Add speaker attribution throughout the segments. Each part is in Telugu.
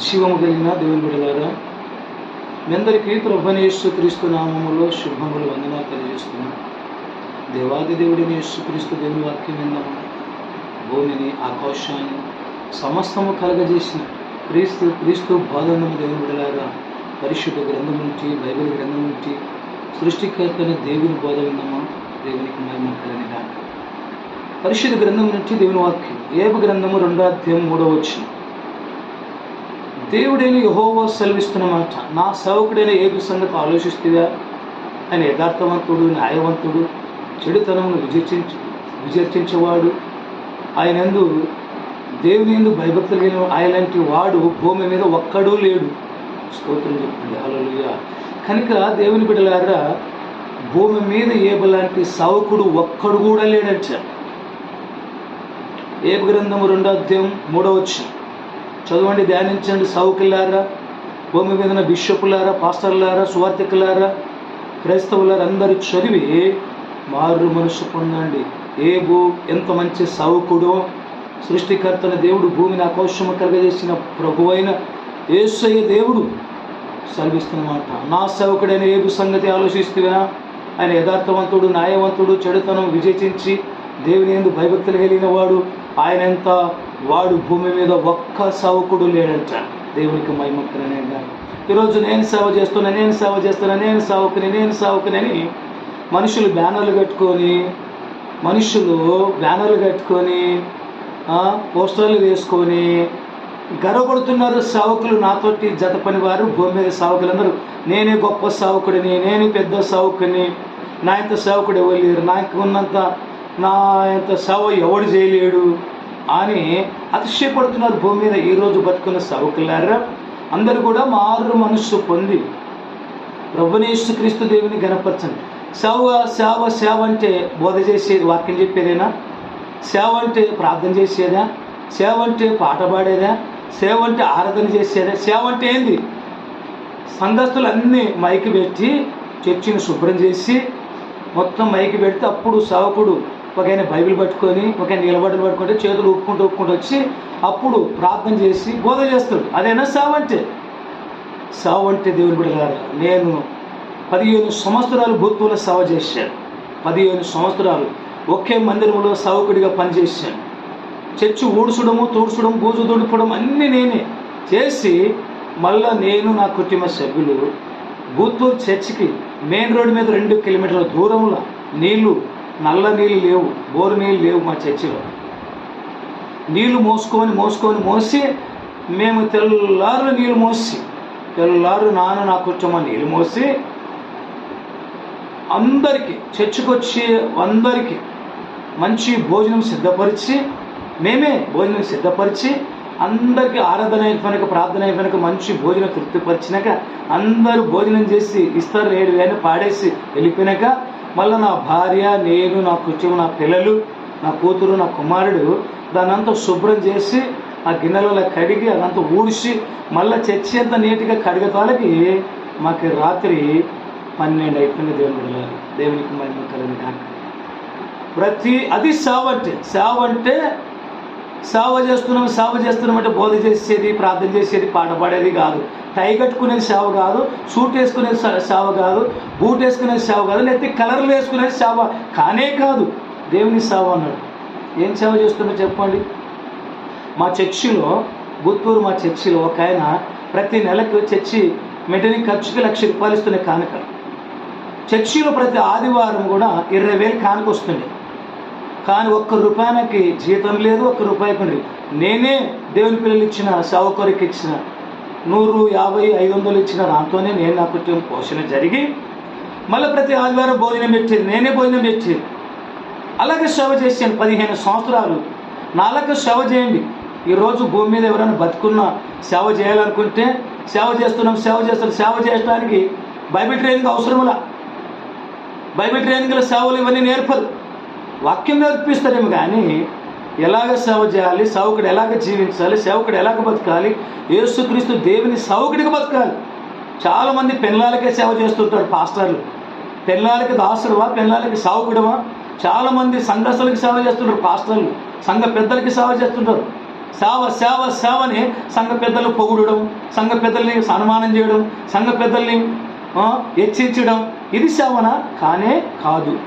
Speaker 1: జీవము కలిగిన దేవుని బిడలారా మీ అందరికీ ప్రభునేశ్వ క్రీస్తు నామములో శుభములు వందన తెలియజేస్తున్నాం దేవాది దేవుడిని యేసుక్రీస్తు దేవుని వాక్యం విన్నాము. భూమిని ఆకాశాన్ని సమస్తము కలగజేసిన క్రీస్తు క్రీస్తు బోధనము దేవుని బిడలారా పరిశుద్ధ గ్రంథం నుంచి బైబిల్ గ్రంథం నుంచి సృష్టికర్తని దేవుని బోధ విందామా దేవునికి మహిమ కలిగిన పరిశుద్ధ గ్రంథం నుంచి దేవుని వాక్యం. ఏబు గ్రంథము రెండో అధ్యాయం మూడో వచ్చింది దేవుడైన యహోవా సెలవిస్తున్నమాట నా సేవకుడైన ఏబు సంగతి ఆలోచిస్తుందా? ఆయన యథార్థవంతుడు న్యాయవంతుడు చెడుతనమును విజర్చించు విజర్చించేవాడు. ఆయన ఎందు దేవుని ఎందు భయభక్తులు లేని ఆయనంటి వాడు భూమి మీద ఒక్కడూ లేడు. స్తోత్రం చెప్పండి హల్లెలూయా. కనుక దేవుని బిడ్డలారా భూమి మీద ఏబలాంటి సావుకుడు ఒక్కడు కూడా లేడంటారు ఏ గ్రంథము రెండో అధ్యాయం మూడో వచ్చింది చదవండి ధ్యానించండి సౌకులారా భూమి మీద ఉన్న బిషపులారా పాస్టర్లారా సువార్థికులారా క్రైస్తవులారా అందరూ చదివి మారు మనసు పొందండి. ఏబు ఎంత మంచి సావుకుడో సృష్టికర్తన దేవుడు భూమిని ఆకోశము కలగజేసిన ప్రభు అయిన ఏసయ్య దేవుడు సెలవిస్తున్నమాట నా సేవకుడైన ఏబు సంగతి ఆలోచిస్తున్నా ఆయన యథార్థవంతుడు న్యాయవంతుడు చెడుతనం విజయించి దేవుని ఎందు భయభక్తులు కలిగిన వాడు ఆయన ఎంత వాడు భూమి మీద ఒక్క సవకుడు లేడంట. దేవునికి మహిమక్కరనేగా ఈరోజు నేను సేవ చేస్తున్నా నేను సేవ చేస్తున్నా నేను సేవకుని నేను సేవకునని మనుషులు బ్యానర్లు కట్టుకొని మనుషులు బ్యానర్లు కట్టుకొని పోస్టర్లు వేసుకొని గర్వపడుతున్నారు సావకులు నాతోటి జత పని వారు భూమి మీద సావకులందరూ. నేనే గొప్ప సావకుడిని నేనే పెద్ద సావకుని. నా ఇంత సేవకుడు ఇవ్వలేరు లేరు. నాకు ఉన్నంత నా ఇంత సేవ ఎవడు చేయలేడు అని అతిశయపడుతున్నారు భూమి మీద. ఈరోజు బతుకున్న సవకులారా అందరూ కూడా మారు మనస్సు పొంది ప్రభునేశ్వ క్రీస్తు దేవుని గణపరచండి. సేవ సేవ సేవ అంటే బోధ చేసేది వాక్యం చెప్పేదేనా? సేవ అంటే ప్రార్థన చేసేదా? సేవ అంటే పాట పాడేదా? సేవ అంటే ఆరాధన చేసేదా? సేవ అంటే ఏంది? సంఘస్థులు అన్నీ మైకి పెట్టి చర్చిని శుభ్రం చేసి మొత్తం మైకి పెడితే అప్పుడు సేవకుడు ఒక ఆయన బైబిల్ పట్టుకొని ఒక ఆయన నిలబడలు పట్టుకుంటే చేతులు ఊపుకుంటూ ఊపుకుంటూ వచ్చి అప్పుడు ప్రార్థన చేసి బోధ చేస్తాడు. అదేనా సావంటే? అంటే సేవ అంటే దేవుని బిడ్డలారా నేను పదిహేను సంవత్సరాలు భూత్వంలో సేవ చేశాను. పదిహేను సంవత్సరాలు ఒకే మందిరంలో సేవకుడిగా పనిచేశాను. చర్చి ఊడ్చడము తూడ్చడం బూజు దుడిపడం అన్నీ నేనే చేసి మళ్ళా నేను నా కుటుంబ సభ్యులు బూత్తూరు చర్చికి మెయిన్ రోడ్డు మీద రెండు కిలోమీటర్ల దూరంలో నీళ్ళు నల్ల నీళ్ళు లేవు బోరు నీళ్ళు లేవు మా చర్చిలో. నీళ్ళు మోసుకొని మోసుకొని మోసి మేము తెల్లారు నీళ్ళు మోసి తెల్లారు నాన్న నా కుటుంబం నీళ్ళు మోసి అందరికీ చర్చికి వచ్చి అందరికీ మంచి భోజనం సిద్ధపరిచి మేమే భోజనం సిద్ధపరిచి అందరికీ ఆరాధన అయిపోయినాక ప్రార్థన అయిపోయినాక మంచి భోజనం తృప్తిపరిచినాక అందరూ భోజనం చేసి ఇస్తారు ఏడు వేలు పాడేసి వెళ్ళిపోయినాక మళ్ళీ నా భార్య నేను నా కుటుంబం నా పిల్లలు నా కూతురు నా కుమారుడు దానంతా శుభ్రం చేసి ఆ గిన్నెలలో కడిగి అదంతా ఊడిసి మళ్ళీ చచ్చి అంత నీట్గా కడిగతాలకి మాకు రాత్రి పన్నెండు అయిపోయింది దేవుని దేవునికి మహిమ కలిగిన కాక ప్రతి అది సేవ అంటే సేవ అంటే సేవ చేస్తున్నాం సేవ చేస్తున్నాం అంటే బోధ చేసేది ప్రార్థన చేసేది పాట పాడేది కాదు. టై కట్టుకునేది సేవ కాదు సూట్ వేసుకునేది సేవ కాదు బూట్ వేసుకునేది సేవ కాదు లేకపోతే కలర్లు వేసుకునేది సేవ కానే కాదు. దేవుని సేవ అన్నాడు. ఏం సేవ చేస్తున్నా చెప్పండి? మా చర్చిలో గుత్తూరు మా చర్చిలో ఒక ఆయన ప్రతి నెలకు చర్చి మెయింటైనింగ్ ఖర్చుకి లక్ష రూపాయలు ఇస్తున్న కానుక. చర్చిలో ప్రతి ఆదివారం కూడా ఇరవై వేలు కానుక వస్తుంది కానీ ఒక్క రూపాయలకి జీతం లేదు ఒక్క రూపాయికి లేదు నేనే దేవుని పిల్లలు ఇచ్చిన సావుకరికి ఇచ్చిన నూరు యాభై ఐదు వందలు ఇచ్చిన దాంతోనే నేను నా కుటుంబం పోషణ జరిగి మళ్ళీ ప్రతి ఆదివారం భోజనం పెట్టేది నేనే భోజనం పెట్టేది. అలాగే సేవ చేశాను పదిహేను సంవత్సరాలు. నాలుగు సేవ చేయండి. ఈరోజు భూమి మీద ఎవరైనా బతుకున్న సేవ చేయాలనుకుంటే సేవ చేస్తున్నాం సేవ చేస్తున్నాం సేవ చేయడానికి బైబిల్ ట్రైనింగ్ అవసరములా? బైబిల్ ట్రైనింగ్లో సేవలు ఇవన్నీ నేర్పదు వాక్యం నేర్పిస్తారేమో కానీ ఎలాగ సేవ చేయాలి సేవకుడు ఎలాగ జీవించాలి సేవకుడు ఎలాగ బతకాలి యేసుక్రీస్తు దేవుని సేవకుడిగా బతకాలి. చాలామంది పెళ్ళాలకే సేవ చేస్తుంటారు పాస్టర్లు. పెళ్ళాలకి దాసుడువా పెళ్ళాలకి సావుకుడువా చాలామంది సంఘస్థులకి సేవ చేస్తుంటారు పాస్టర్లు. సంఘ పెద్దలకి సేవ చేస్తుంటారు. సేవ సేవ సేవని సంఘ పెద్దలు పొగుడడం సంఘ పెద్దల్ని సన్మానం చేయడం సంఘ పెద్దల్ని హెచ్చించడం ఇది సేవన? కానే కాదు.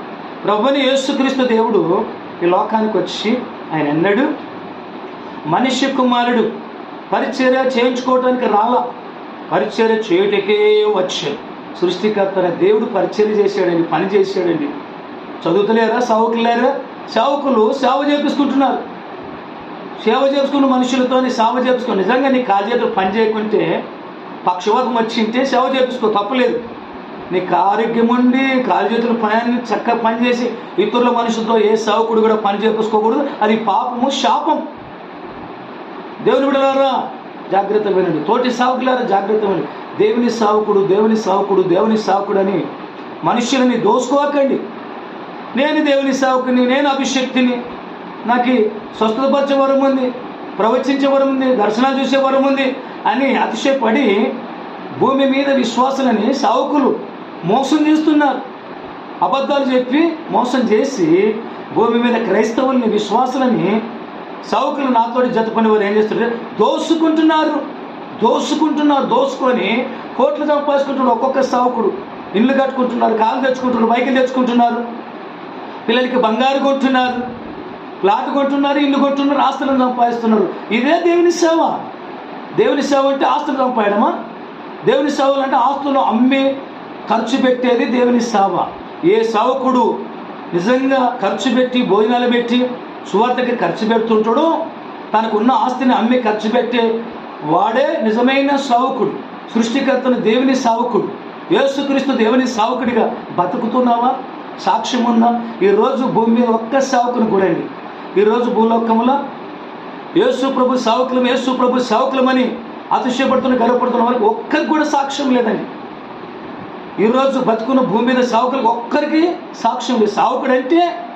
Speaker 1: ప్రభుని యేసుక్రీస్తు దేవుడు ఈ లోకానికి వచ్చి ఆయన ఎన్నడు మనిషి కుమారుడు పరిచర్య చేయించుకోవడానికి రాలా. పరిచర్య చేయుటకే వచ్చాడు. సృష్టికర్తన దేవుడు పరిచర్య చేశాడండి పని చేశాడండి. చదువుతలేరా? సావుకులేరా సేవకులు సేవ చేపించుకుంటున్నారు సేవ చేసుకున్న మనుషులతో సేవ చేపించుకో నిజంగా నీ కాజేతులు పని చేయకుంటే పక్షవాతం వచ్చింటే సేవ చేపించుకో తప్పలేదు నీకు ఆరోగ్యం ఉండి కాలు చేతులు పని చక్కగా పనిచేసి ఇతరుల మనుషులతో ఏ సేవకుడు కూడా పని చేపించుకోకూడదు. అది పాపము శాపం. దేవుని బిడలారా జాగ్రత్త వినండి. తోటి సావుకులారా జాగ్రత్త వినండి. దేవుని సావుకుడు దేవుని సావుకుడు దేవుని సావుకుడు అని మనుషులని దోసుకోకండి. నేను దేవుని సావుకుని నేను అభిషక్తిని నాకు స్వస్థతపరిచే వరం ఉంది ప్రవచించే వరం ఉంది దర్శనాలు చూసే వరం ఉంది అని అతిశయపడి భూమి మీద విశ్వాసులని సావుకులు మోసం చేస్తున్నారు. అబద్ధాలు చెప్పి మోసం చేసి భూమి మీద క్రైస్తవుల్ని విశ్వాసులని సావుకులు నాతోటి జత వారు ఏం చేస్తున్నారు? దోసుకుంటున్నారు. దోసుకుంటున్నారు. దోసుకొని కోట్లు సంపాదించుకుంటున్నారు ఒక్కొక్క సావుకుడు ఇల్లు కట్టుకుంటున్నారు కాలు తెచ్చుకుంటున్నారు బైకులు తెచ్చుకుంటున్నారు. పిల్లలకి బంగారు కొంటున్నారు. ప్లాట్ కొంటున్నారు ఇల్లు కొంటున్నారు ఆస్తులను సంపాదిస్తున్నారు. ఇదే దేవుని సేవ. దేవుని సేవ అంటే ఆస్తులు సంపాదడమా దేవుని సేవలు అంటే ఆస్తులు అమ్మి ఖర్చు పెట్టేది దేవుని సేవ. ఏ సేవకుడు నిజంగా ఖర్చు పెట్టి భోజనాలు పెట్టి సువార్తకి ఖర్చు పెడుతుంటాడో తనకున్న ఆస్తిని అమ్మి ఖర్చు పెట్టే వాడే నిజమైన సావుకుడు. సృష్టికర్తను దేవుని సావుకుడు. యేసుక్రీస్తు దేవుని సావుకుడిగా బతుకుతున్నావా? సాక్ష్యం ఉందా ఈరోజు భూమి మీద ఒక్క సావుకుని కూడండి. ఈరోజు భూలోకంలో యేసు ప్రభు సావుకులం యేసు ప్రభు సావుకులమని అతిశయపడుతున్న గర్వపడుతున్న వారికి ఒక్కరికి కూడా సాక్ష్యం లేదండి. ఈరోజు బతుకున్న భూమి మీద సావుకులకు ఒక్కరికి సాక్ష్యం లేదు. సావుకుడు అంటే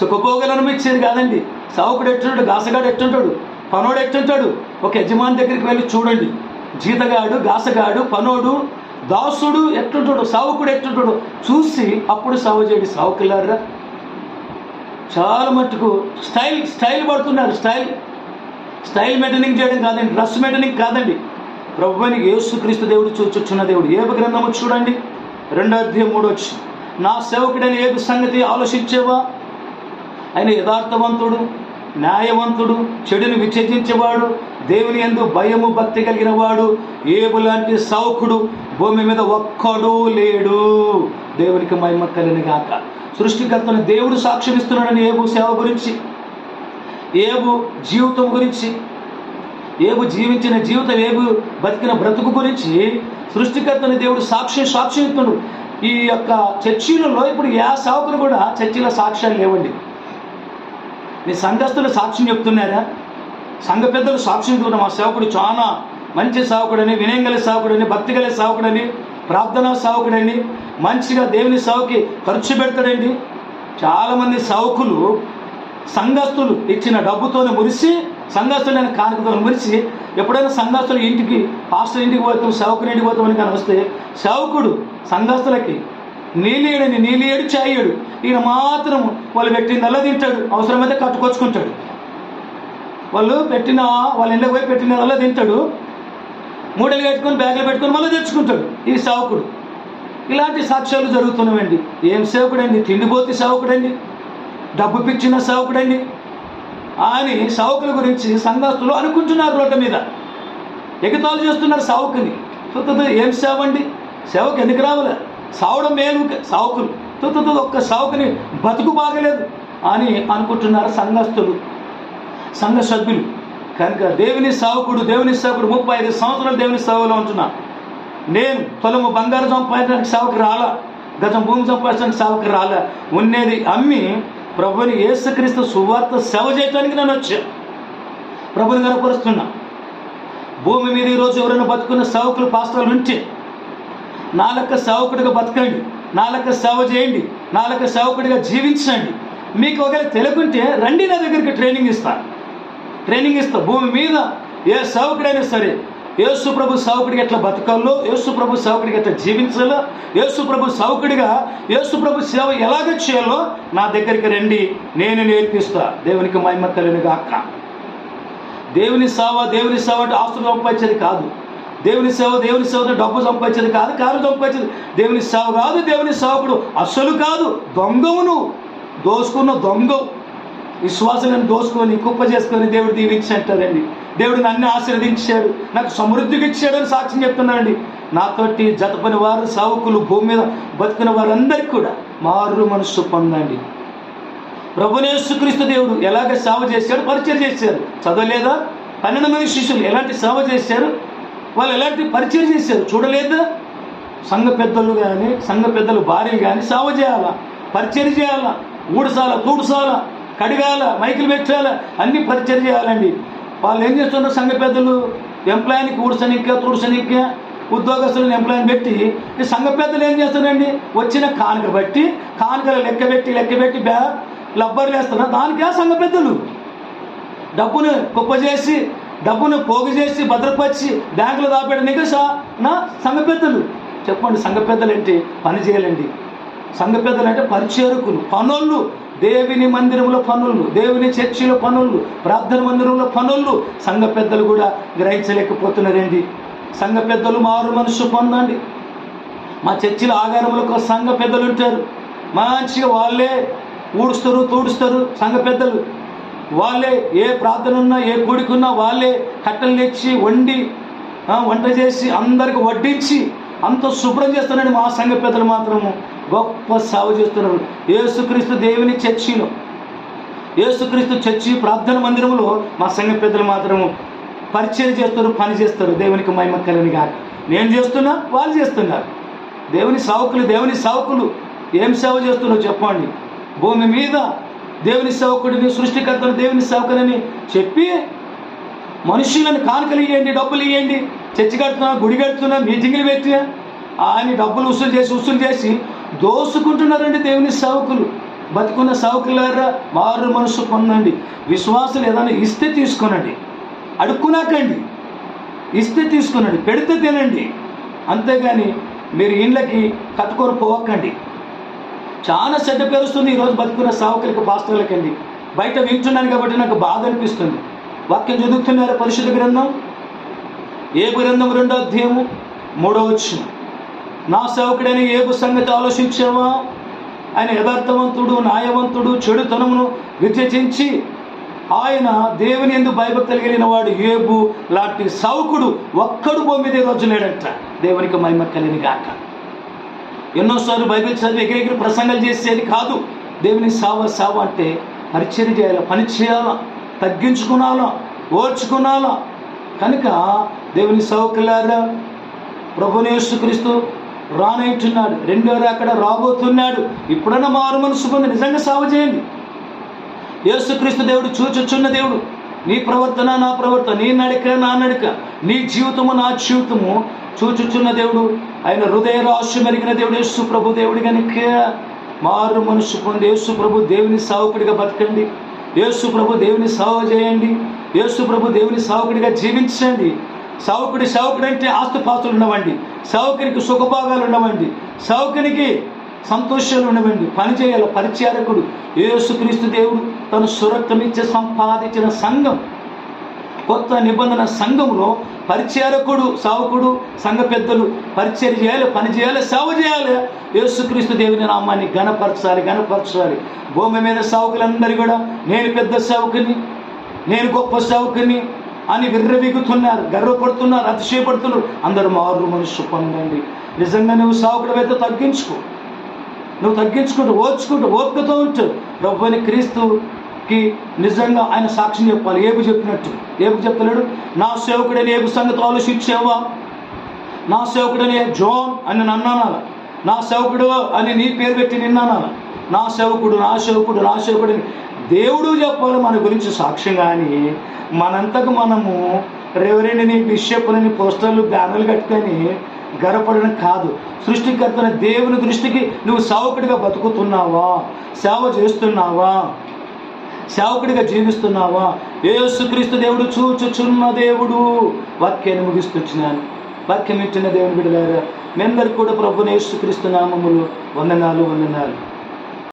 Speaker 1: సుఖభోగాలను అనిపించేది కాదండి. సావుకుడు ఎట్టుంటాడు? గాసగాడు ఎట్టుంటాడు? పనోడు ఎట్టుంటాడు? ఒక యజమాని దగ్గరికి వెళ్ళి చూడండి. జీతగాడు గాసగాడు పనోడు దాసుడు ఎట్టుంటాడు? సావుకుడు ఎట్టుంటాడు? చూసి అప్పుడు సావు చేయండి. సావుకులారా? చాలా మట్టుకు స్టైల్ స్టైల్ పడుతున్నారు. స్టైల్ స్టైల్ మెయింటెనింగ్ చేయడం కాదండి. డ్రెస్ మెయింటెనింగ్ కాదండి. ప్రభువని యేసుక్రీస్తు దేవుడు చూచుచున్న దేవుడు. ఏబు గ్రంథము చూడండి. రెండో అధ్యాయం మూడు వచ్చి నా సేవకుడైన ఏబు సంగతి ఆలోచించేవా? ఆయన యథార్థవంతుడు న్యాయవంతుడు చెడుని విచ్ఛేదించేవాడు దేవుని ఎందు భయము భక్తి కలిగిన వాడు ఏబు లాంటి సౌకుడు భూమి మీద ఒక్కడు లేడు. దేవునికి మహిమ కలిగిన గాక. సృష్టికర్తను దేవుడు సాక్షిమిస్తున్నాడని ఏబు సేవ గురించి ఏబు జీవితం గురించి ఏబు జీవించిన జీవితం ఏబు బతికిన బ్రతుకు గురించి సృష్టికర్తని దేవుడు సాక్షి సాక్షియుతుడు. ఈ యొక్క చర్చిలలో ఇప్పుడు ఏ సేవకులు కూడా చర్చిలో సాక్ష్యాలు లేవండి. మీ సంఘస్థులు సాక్ష్యం చెప్తున్నారా? సంఘ పెద్దలు సాక్ష్యం చెప్తున్నారు మా సేవకుడు చాలా మంచి సేవకుడని వినయం గల సేవకుడని భక్తి గల సేవకుడని ప్రార్థనా సేవకుడని మంచిగా దేవుని సేవకి ఖర్చు పెడతాడండి. చాలామంది సేవకులు సంఘస్థులు ఇచ్చిన డబ్బుతోనే మురిసి సంఘస్థులైన కానుకతో మురిచి ఎప్పుడైనా సంఘస్తులు ఇంటికి పాస్టర్ ఇంటికి పోతాం సేవకుని ఇంటికి పోతామని కానీ వస్తే సేవకుడు సంఘస్థులకి నీలియడని నీలియడు చాయడు ఈయన మాత్రం వాళ్ళు పెట్టిందల్లా తింటాడు అవసరమైతే కట్టుకొచ్చుకుంటాడు. వాళ్ళు పెట్టిన వాళ్ళ ఇంట్లో పోయి పెట్టినదల్లా తింటాడు మూడలు కట్టుకొని బ్యాగులు పెట్టుకొని మళ్ళీ తెచ్చుకుంటాడు ఈ సేవకుడు. ఇలాంటి సాక్ష్యాలు జరుగుతున్నాయండి ఏం సేవకుడండి? తిండిపోతే సేవకుడండి. డబ్బు పిచ్చిన సేవకుడండి. అని సావుకుల గురించి సంఘస్తులు అనుకుంటున్నారు రోడ్డు మీద. ఎగతాలు చేస్తున్నారు సావుకుని తుత్తు ఏం సేవండి సేవకు ఎందుకు రావాలి? సావడం మేలు సావుకులు తుత్తు ఒక్క సావుకుని బతుకు బాగలేదు అని అనుకుంటున్నారు సంఘస్థులు. సంఘ సభ్యులు. కనుక దేవుని సావుకుడు దేవుని సేవకుడు ముప్పై ఐదు సంవత్సరాలు దేవుని సేవలో ఉంటున్నా నేను తొలము బంగారు సంపాదించడానికి సేవకు రాలా. గతం భూమి సంపాదించడానికి సేవకు రాలా. ఉండేది అమ్మి ప్రభుని యేసుక్రీస్తు సువార్త సేవ చేయటానికి నేను వచ్చా. ప్రభుని కనపరుస్తున్నా. భూమి మీద ఈరోజు ఎవరైనా బతుకున్న సేవకులు పాస్టర్లు ఉంటే నా లెక్క సేవకుడిగా బతకండి. నా లెక్క సేవ చేయండి. నా లెక్క సేవకుడిగా జీవించండి. మీకు ఒకవేళ తెలుగుంటే రండి నా దగ్గరికి ట్రైనింగ్ ఇస్తా. ట్రైనింగ్ ఇస్తా. భూమి మీద ఏ సేవకుడైనా సరే యేసు ప్రభు ఎట్లా బతకాలో యేసు ప్రభు సేవకుడికి ఎట్లా జీవించాలో యేసు ప్రభు సేవకుడిగా యేసు ప్రభు సేవ ఎలాగ చేయాలో నా దగ్గరికి రండి నేను నేర్పిస్తా. దేవునికి మహిమ కలిగిన గాక. దేవుని సేవ దేవుని సేవ అంటే ఆస్తులు సంపాదించేది కాదు. దేవుని సేవ దేవుని సేవ అంటే డబ్బు సంపాదించేది కాదు కారు సంపాదించేది. దేవుని సేవ కాదు దేవుని సేవకుడు అస్సలు కాదు దొంగవును. దోసుకున్న దొంగవు విశ్వాసం దోసుకొని కుప్ప చేసుకొని దేవుడు దీవించారండి దేవుడు నన్ను ఆశీర్వదించాడు నాకు సమృద్ధికి ఇచ్చాడు అని సాక్ష్యం చెప్తున్నానండి నాతోటి జతపని వారు సావుకులు భూమి మీద బతికిన వారందరికీ కూడా మారు మనస్సు పొందండి. ప్రభునేసుక్రీస్తు దేవుడు ఎలాగ సేవ చేశాడు? పరిచయం చేశారు. చదవలేదా? పన్నెండు మంది శిష్యులు ఎలాంటి సేవ చేశారు? వాళ్ళు ఎలాంటి పరిచయం చేశారు? చూడలేదా? సంఘ పెద్దలు కానీ సంఘ పెద్దలు భార్యలు కానీ సేవ చేయాలా? పరిచయం చేయాలా? ఊడసాల తూడుసాల కడిగాల మైకులు పెట్టాల అన్ని పరిచయం చేయాలండి. వాళ్ళు ఏం చేస్తున్నారు సంఘ పెద్దలు ఎంప్లాయీని కూర్చనిక్క తూర్చనిక్క ఉద్యోగస్తులను ఎంప్లాయీని పెట్టి ఈ సంఘ పెద్దలు ఏం చేస్తారండి వచ్చిన కానుక బట్టి కానుకలు లెక్క పెట్టి లెక్క పెట్టి బ్యా లబ్బర్లు వేస్తున్నారు. దానికే సంఘ పెద్దలు. డబ్బును కుప్ప చేసి డబ్బును పోగు చేసి భద్రపరిచి బ్యాంకులో దాపెట్టడానికి సా నా సంఘ పెద్దలు. చెప్పండి సంఘ పెద్దలు ఏంటి పని చేయాలండి. సంఘ పెద్దలు అంటే పరిచేరుకులు పనులు దేవుని మందిరంలో పనులు దేవుని చర్చిలో పనులు ప్రార్థన మందిరంలో పనులు. సంఘ పెద్దలు కూడా గ్రహించలేకపోతున్నారండి. సంఘ పెద్దలు మారు మనసు పొందండి. మా చర్చిలో ఆగారంలో ఒక సంఘ పెద్దలు ఉంటారు. మంచిగా వాళ్ళే ఊడుస్తారు తూడుస్తారు సంఘ పెద్దలు. వాళ్ళే ఏ ప్రార్థన ఉన్నా ఏ గుడికున్నా వాళ్ళే కట్టెలు తెచ్చి వండి వంట చేసి అందరికి వడ్డించి అంత శుభ్రం చేస్తున్నాడు మా సంఘ పెద్దలు మాత్రము. గొప్ప సేవ చేస్తున్నారు. యేసుక్రీస్తు దేవుని చర్చిలో యేసుక్రీస్తు చర్చి ప్రార్థన మందిరంలో మా సంఘ పెద్దలు మాత్రము పరిచయం చేస్తారు పని చేస్తారు. దేవునికి మహిమ కలిని కాక నేను చేస్తున్నా వాళ్ళు చేస్తున్నారు. దేవుని సావుకులు దేవుని సావుకులు ఏం సేవ చేస్తున్నావు చెప్పండి. భూమి మీద దేవుని సేవకుడిని సృష్టికర్తను దేవుని సేవకులని చెప్పి మనుషులను కానుకలు ఇవ్వండి డబ్బులు ఇవ్వండి చర్చి కడుతున్నా గుడి కడుతున్నా మీటింగ్లు పెట్టినా ఆయన డబ్బులు వసూలు చేసి వసూలు చేసి దోసుకుంటున్నారండి దేవుని సేవకులు. బతుకున్న సేవకులారా మారు మనసు పొందండి. విశ్వాసులు ఏదైనా ఇస్తే తీసుకోనండి. అడుక్కునాకండి. ఇస్తే తీసుకునండి. పెడితే తినండి. అంతేగాని మీరు ఇండ్లకి కట్టుకొని పోవకండి. చాలా చెడ్డ పేరుస్తుంది ఈరోజు బతుకున్న సావకులకి పాస్టర్లకండి. బయట వింటున్నాను కాబట్టి నాకు బాధ అనిపిస్తుంది. వాక్యం చదువుతున్నారు పరిశుద్ధ గ్రంథం? ఏ గ్రంథం రెండో అధ్యాయము మూడో వచ్చిన నా సేవకుడైన ఏబు సంగతి ఆలోచించావా ఆయన యథార్థవంతుడు న్యాయవంతుడు చెడుతనమును విచచించి ఆయన దేవుని ఎందు భయభక్తులు కలిగిన వాడు ఏబు లాంటి సౌకుడు ఒక్కడు భూమి మీద రోజు లేడట. దేవునికి మహిమ కలిని గాక. ఎన్నోసార్లు బైబిల్ చదివి ఎగిరెగిరి ప్రసంగాలు చేసేది కాదు. దేవుని సావ సావ అంటే పరిచయం చేయాలా పని చేయాలా తగ్గించుకునాలా ఓర్చుకునాలా కనుక దేవుని సౌకర్యారా ప్రభునేసుక్రీస్తు రానైతున్నాడు రెండో అక్కడ రాబోతున్నాడు. ఇప్పుడన్నా మారు మనసు పొంది నిజంగా సాగు చేయండి. యేసుక్రీస్తు దేవుడు చూచుచున్న దేవుడు. నీ ప్రవర్తన నా ప్రవర్తన నీ నడిక నా నడిక నీ జీవితము నా జీవితము చూచుచున్న దేవుడు. ఆయన హృదయ రాశి మెరిగిన దేవుడు యేసు ప్రభు దేవుడి కనుక మారు మనసు పొంది యేసు ప్రభు దేవుని సావుకుడిగా బతకండి. యేసు ప్రభు దేవుని సాగు చేయండి. యేసు ప్రభు దేవుని సావుకుడిగా జీవించండి. సౌకుడి సౌకుడు అంటే ఆస్తుపాస్తులు ఉండవండి సావుకునికి సుఖభాగాలు ఉండవండి సౌకరికి సంతోషాలు ఉండవండి పని చేయాలి పరిచారకుడు యేసుక్రీస్తు దేవుడు తను సురక్తమిచ్చే సంపాదించిన సంఘం. కొత్త నిబంధన సంఘంలో పరిచారకుడు సావుకుడు సంఘ పెద్దలు పరిచయం చేయాలి పని చేయాలి సేవ చేయాలి. యేసుక్రీస్తు దేవుని నామాన్ని గణపరచాలి గణపరచాలి భూమి మీద సావుకులందరూ కూడా నేను పెద్ద సేవకుని నేను గొప్ప సేవకుని అని విర్రవీగుతున్నారు గర్వపడుతున్నారు అతిశయపడుతున్నారు. అందరూ మారు మనుషు పొందండి. నిజంగా నువ్వు సావుకుడు తగ్గించుకో. నువ్వు తగ్గించుకుంటూ ఓర్చుకుంటూ ఓపికతో ఉంటు. ప్రభుని క్రీస్తుకి నిజంగా ఆయన సాక్ష్యం చెప్పాలి. ఏపు చెప్పినట్టు. ఏపు చెప్తలేడు? నా సేవకుడని ఏపు సంగతి ఆలోచించావా? నా సేవకుడని జోన్ అని నన్ను నా సేవకుడు అని నీ పేరు పెట్టి నిన్నానాల నా సేవకుడు నా సేవకుడు నా సేవకుడు దేవుడు చెప్పాలి మన గురించి సాక్ష్యం కానీ మనంతకు మనము రెవరెండ్ని బిషప్లని పోస్టర్లు బ్యానర్లు కట్టుకొని గర్వపడడం కాదు. సృష్టికర్తన దేవుని దృష్టికి నువ్వు సేవకుడిగా బతుకుతున్నావా? సేవ చేస్తున్నావా? సేవకుడిగా జీవిస్తున్నావా? యేసుక్రీస్తు దేవుడు చూచుచున్న దేవుడు. వాక్యాన్ని ముగిస్తున్నాను వాక్యం ఇచ్చిన దేవుని బిడ్డలారా మీ అందరికి కూడా ప్రభుని యేసుక్రీస్తు నామములు వందనాలు వందనాలు.